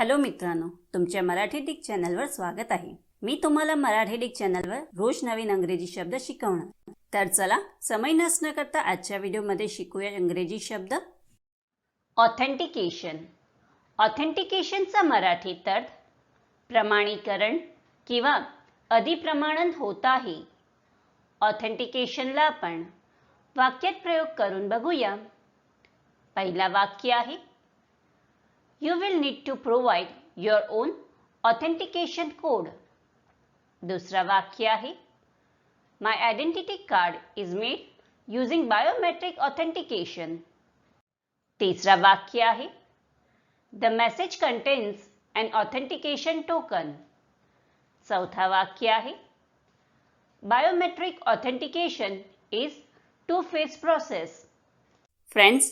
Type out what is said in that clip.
Hello मित्रांनो तुमच्या Marathi Dick चॅनलवर स्वागत आहे. मी तुम्हाला मराठी डिक चॅनलवर रोज नवीन अंग्रेजी शब्द शिकवणार. तर चला समय नसणं करता आजच्या व्हिडिओमध्ये शिकूया इंग्रजी शब्द. ऑथेंटिकेशन ऑथेंटिकेशनचा मराठीत अर्थ प्रमाणीकरण किंवा अधिप्रमाणन होत आहे. ऑथेंटिकेशनला आपण वाक्यात प्रयोग करून बघूया. पहिला वाक्य आहे You will need to provide your own authentication code. दुसरा वाक्य आहे My identity card is made using biometric authentication. तिसरा वाक्य आहे The message contains an authentication token. चौथा वाक्य आहे Biometric authentication is two-phase process. Friends